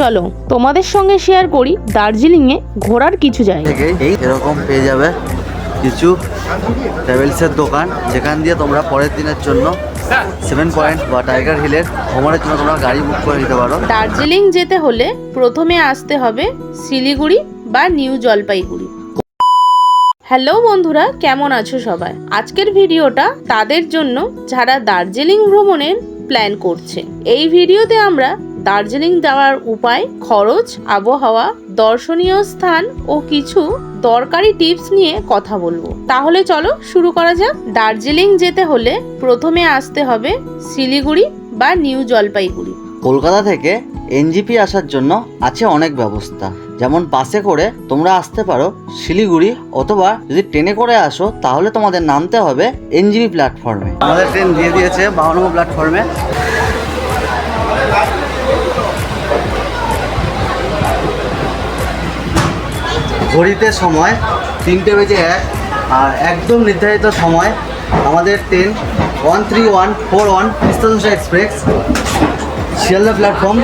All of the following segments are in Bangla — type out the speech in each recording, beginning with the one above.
চলো তোমাদের সঙ্গে শেয়ার করি দার্জিলিংয়ে ঘোরার কিছু জায়গা। এই এরকম পেয়ে যাবে কিছু ট্রাভেলসের দোকান যেখান দিয়ে তোমরা পরের দিনের জন্য সেভেন পয়েন্ট বা টাইগার হিলের ভ্রমণের জন্য তোমরা গাড়ি বুক করে নিতে পারো। দার্জিলিং যেতে হলে প্রথমে আসতে হবে শিলিগুড়ি বা নিউ জলপাইগুড়ি। হ্যালো বন্ধুরা কেমন আছো সবাই? আজকের ভিডিওটা তাদের জন্য যারা দার্জিলিং ভ্রমণের প্ল্যান করছে। এই ভিডিওতে আমরা দার্জিলিং যাওয়ার উপায় খরচ আবহাওয়া দর্শনীয় স্থান ও কিছু দরকারি টিপস নিয়ে কথা বলব। তাহলে চলো শুরু করা যাক। দার্জিলিং যেতে হলে প্রথমে আসতে হবে শিলিগুড়ি বা নিউ জলপাইগুড়ি। কলকাতা থেকে এনজিপি আসার জন্য আছে অনেক ব্যবস্থা। যেমন বাসে করে তোমরা আসতে পারো শিলিগুড়ি অথবা যদি ট্রেনে করে আসো তাহলে তোমাদের নামতে হবে এনজিপি প্ল্যাটফর্মে। আমাদের ট্রেন দিয়ে দিয়েছে বাউন্ন প্ল্যাটফর্মে। ঘড়িতে সময় তিনটে বেজে এক আর একদম নির্ধারিত সময় আমাদের train one three one four one ইস্তাদুষা express Sealdah platform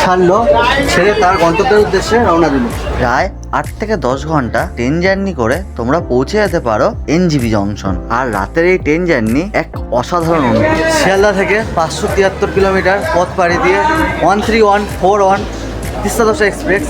ছাড়লো ছেড়ে তার গন্তব্যের উদ্দেশ্যে রওনা দিল। প্রায় আট থেকে দশ ঘণ্টা ট্রেন জার্নি করে তোমরা পৌঁছে যেতে পারো এনজিবি জংশন। আর রাতের এই ট্রেন জার্নি এক অসাধারণ অনুভূতি। শিয়ালদা থেকে পাঁচশো তিয়াত্তর কিলোমিটার পথ পাড়ি দিয়ে one three one four one তিস্তাদশা express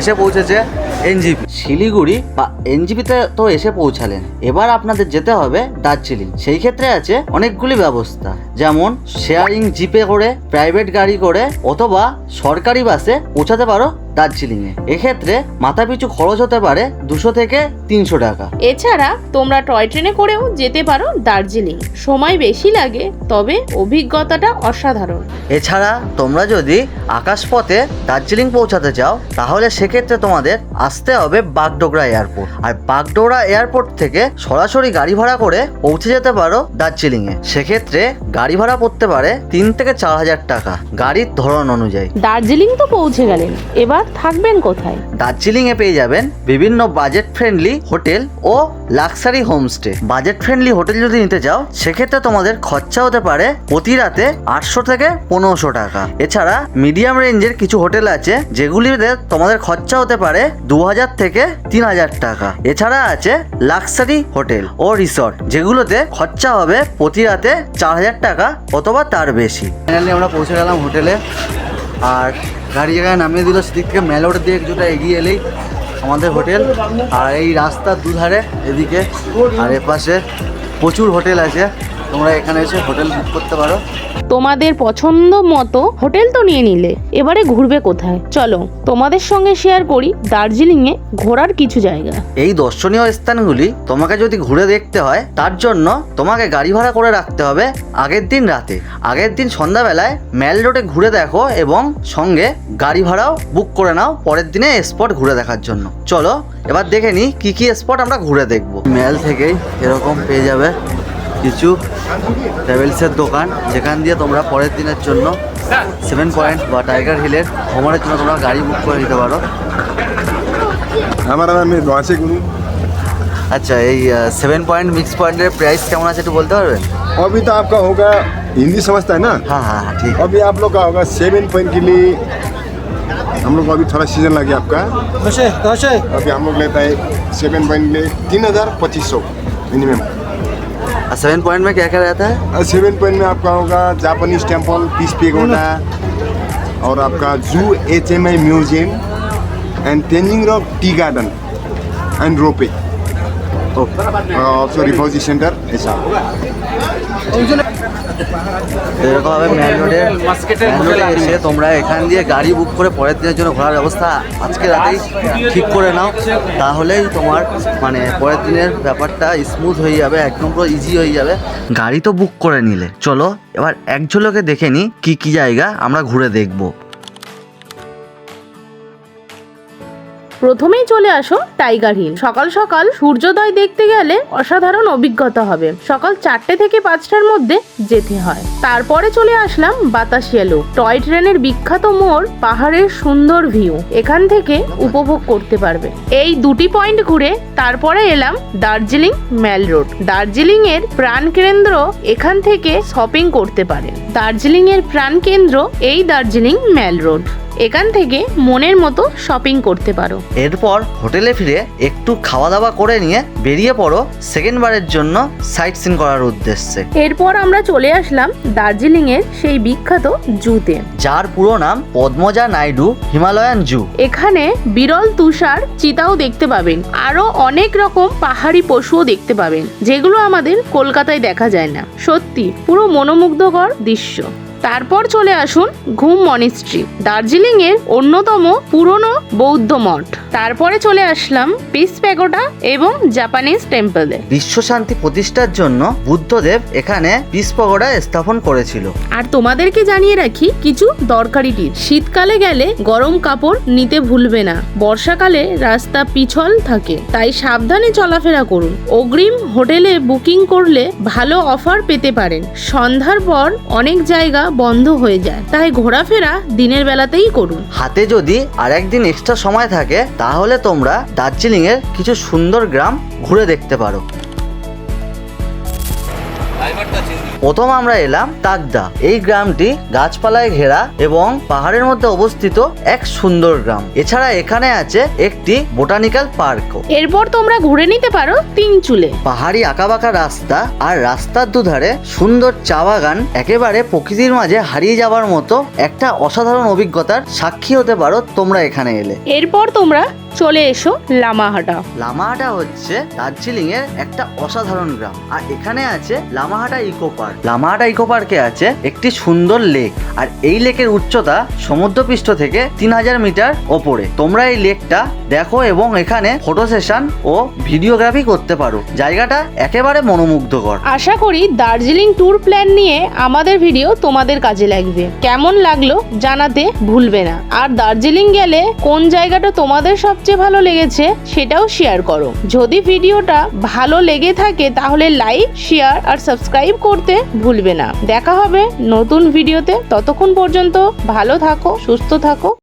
এসে পৌঁছেছে এনজিপি। শিলিগুড়ি বা এনজিপিতে তো এসে পৌঁছালেন। এবার আপনাদের যেতে হবে দার্জিলিং। সেই ক্ষেত্রে আছে অনেকগুলি ব্যবস্থা। যেমন শেয়ারিং জিপে করে প্রাইভেট গাড়ি করে অথবা সরকারি বাসে পৌঁছাতে পারো দার্জিলিংয়ে। এক্ষেত্রে মাথাপিছু খরচ হতে পারে দুশো থেকে তিনশো টাকা। এছাড়া তোমরা টয় ট্রেনে করেও যেতে পারো দার্জিলিং। সময় বেশি লাগে তবে অভিজ্ঞতাটা অসাধারণ। এছাড়া তোমরা যদি আকাশপথে দার্জিলিং পৌঁছাতে চাও তাহলে সেক্ষেত্রে তোমাদের আসতে হবে বাগডোগরা এয়ারপোর্ট। আর বাগডোগরা এয়ারপোর্ট থেকে সরাসরি গাড়ি ভাড়া করে পৌঁছে যেতে পারো দার্জিলিংয়ে। সেক্ষেত্রে গাড়ি ভাড়া পড়তে পারে তিন থেকে চার হাজার টাকা। গাড়ির ধরন অনুযায়ী। দার্জিলিং তো পৌঁছে গেলেন। এবার থাকবেন কোথায়? দার্জিলিংয়ে পেয়ে যাবেন বিভিন্ন বাজেট ফ্রেন্ডলি হোটেল ও luxury homestay. Budget friendly hotel যদি নিতে চাও সেক্ষেত্রে তোমাদের খরচা হতে পারে প্রতি রাতে আটশো থেকে পনেরোশো টাকা। এছাড়া মিডিয়াম রেঞ্জের কিছু হোটেল আছে যেগুলিতে তোমাদের খরচা হতে পারে দু হাজার থেকে তিন হাজার টাকা। এছাড়া আছে লাক্সারি হোটেল ও রিসর্ট, যেগুলোতে খরচা হবে প্রতি রাতে চার হাজার টাকা অথবা তার বেশি। ফাইনালি আমরা পৌঁছে গেলাম হোটেলে, আর গাড়ি জায়গায় নামিয়ে দিল সেদিক থেকে মেলোর দিয়ে কিছুটা এগিয়ে এলেই আমাদের হোটেল। আর এই রাস্তার দুধারে এদিকে, আর এপাশে প্রচুর হোটেল আছে। তোমরা এখানে এসে হোটেল বুক করতে পারো। তোমাদের পছন্দ মতো হোটেল তো নিয়ে নিলে এবারে ঘুরবে কোথায়? চলো তোমাদের সঙ্গে শেয়ার করি দার্জিলিংয়ে ঘোরার কিছু জায়গা। এই দর্শনীয় স্থানগুলি তোমাকে যদি ঘুরে দেখতে হয় তার জন্য তোমাকে গাড়ি ভাড়া করে রাখতে হবে আগের দিন রাতে। আগের দিন সন্ধ্যাবেলায় ম্যাল রোডে ঘুরে দেখো এবং সঙ্গে গাড়ি ভাড়াও বুক করে নাও পরের দিনে স্পট ঘুরে দেখার জন্য। চলো এবার দেখে নিই কী কী স্পট আমরা ঘুরে দেখব। ম্যাল থেকেই এরকম পেয়ে যাবে। কিছু ট্রাভেলসের দোকান যেখান দিয়ে তোমরা পরের দিনের জন্য সেভেন পয়েন্ট বা টাইগার হিলের ভ্রমণের জন্য তোমরা গাড়ি বুক করে নিতে পারো हमारा नाम है द्वासे गुरु আচ্ছা এই সেভেন পয়েন্ট মিক্স পয়েন্টের প্রাইস কেমন আছে একটু বলতে পারবেন अभी तो आपका होगा हिंदी समझता है ना হ্যাঁ হ্যাঁ হ্যাঁ ঠিক अभी आप लोग का होगा सेवन पॉइंट के लिए हम लोग को अभी थोड़ा सीजन लगे आपका अभी हम लोग लेता है सेवन पॉइंट लिए तीन हज़ार पच्चीस सौ मिनिमम और सेवन पॉइंट में क्या क्या रहता है? सेवन पॉइंट में आपका होगा जापानीज टेंपल पीस पेगोडा और आपका zoo H M I museum and Tenzing rock tea garden and rope also refugee centre এরকমভাবে মেন রোডে রোডে এসে তোমরা এখান দিয়ে গাড়ি বুক করে পরের দিনের জন্য ঘোরার ব্যবস্থা আজকে রাতেই ঠিক করে নাও। তাহলেই তোমার মানে পরের দিনের ব্যাপারটা স্মুথ হয়ে যাবে একদম পুরো ইজি হয়ে যাবে। গাড়ি তো বুক করে নিলে। চলো এবার এক ঝলকে দেখে নিই কী কী জায়গা আমরা ঘুরে দেখব। প্রথমেই চলে আসো টাইগার হিল। সকাল সকাল সূর্যোদয় দেখতে গেলে অসাধারণ অভিজ্ঞতা হবে। সকাল চারটে থেকে পাঁচটার মধ্যে যেতে হয়। তারপরে চলে আসলাম বাতাসিয়া লুক টয় ট্রেনের বিখ্যাত মোড়, পাহাড়ের সুন্দর ভিউ এখান থেকে উপভোগ করতে পারবে। এই দুটি পয়েন্ট ঘুরে তারপরে এলাম দার্জিলিং ম্যাল রোড। দার্জিলিং এর প্রাণ কেন্দ্র এখান থেকে শপিং করতে পারেন দার্জিলিং এর প্রাণ কেন্দ্র এই দার্জিলিং ম্যাল রোড। এখান থেকে মনের মতো শপিং করতে পারো। এরপর হোটেলে ফিরে একটু খাওয়া দাওয়া করে নিয়ে বেরিয়ে পড়ো সেকেন্ড বারের জন্য সাইট সিন করার উদ্দেশ্যে। এরপর আমরা চলে আসলাম দার্জিলিং এর সেই বিখ্যাত জুতে। যার পুরো নাম পদ্মজা নাইডু হিমালয়ান জু। এখানে বিরল তুষার চিতাও দেখতে পাবেন। আরও অনেক রকম পাহাড়ি পশুও দেখতে পাবেন যেগুলো আমাদের কলকাতায় দেখা যায় না। সত্যি পুরো মনোমুগ্ধকর দৃশ্য। তারপর চলে আসুন ঘুম মনিস্ট্রি দার্জিলিং এর অন্যতম পুরনো বৌদ্ধ মঠ। তারপরে চলে আসলাম পিস প্যাগোডা এবং জাপানিজ টেম্পলে। বিশ্ব শান্তি প্রতিষ্ঠার জন্য বুদ্ধদেব এখানে পিস পগোড়া স্থাপন করেছিল। আর তোমাদেরকে জানিয়ে রাখি কিছু দরকারি টিপ। শীতকালে গেলে গরম কাপড় নিতে ভুলবে না। বর্ষাকালে রাস্তা পিছল থাকে তাই সাবধানে চলাফেরা করুন। অগ্রিম হোটেলে বুকিং করলে ভালো অফার পেতে পারেন। সন্ধ্যার পর অনেক জায়গা বন্ধ হয়ে যায়। তাই ঘোরাফেরা দিনের বেলাতেই করুন। হাতে যদি আর একদিন এক্সট্রা সময় থাকে তাহলে তোমরা দার্জিলিং এর কিছু সুন্দর গ্রাম ঘুরে দেখতে পারো। প্রথম আমরা এলাম তাকদা এই গ্রামটি গাছপালায় ঘেরা এবং পাহাড়ের মধ্যে অবস্থিত এক সুন্দর গ্রাম। এছাড়া এখানে আছে একটি বোটানিক্যাল পার্কও। এরপর তোমরা ঘুরে নিতে পারো তিন চুলে। পাহাড়ি আঁকাবাঁকা রাস্তা আর রাস্তার দুধারে সুন্দর চা বাগান একেবারে প্রকৃতির মাঝে হারিয়ে যাওয়ার মতো একটা অসাধারণ অভিজ্ঞতার সাক্ষী হতে পারো তোমরা এখানে এলে। এরপর তোমরা চলে এসো লামাহাটা। লামাহাটা হচ্ছে দার্জিলিং এর একটা অসাধারণ গ্রাম। আর এখানে আছে Lamahatta eco park. Lamahatta eco পার্কে আছে একটি সুন্দর লেক। আর এই লেকের উচ্চতা সমুদ্রপৃষ্ঠ থেকে তিন হাজার মিটার ওপরে। তোমরা এই লেকটা দেখো এবং এখানে ফটো সেশন ও ভিডিওগ্রাফি করতে পারো। জায়গাটা একেবারে মনোমুগ্ধকর। আশা করি দার্জিলিং ট্যুর প্ল্যান নিয়ে আমাদের ভিডিও তোমাদের কাজে লাগবে। কেমন লাগল জানাতে ভুলবে না। আর দার্জিলিং গেলে কোন জায়গাটা তোমাদের সবচেয়ে ভালো লেগেছে সেটাও শেয়ার করো। যদি ভিডিওটা ভালো লেগে থাকে তাহলে লাইক শেয়ার আর সাবস্ক্রাইব করতে ভুলবে না। দেখা হবে নতুন ভিডিওতে ততক্ষণ পর্যন্ত ভালো থাকো, সুস্থ থাকো।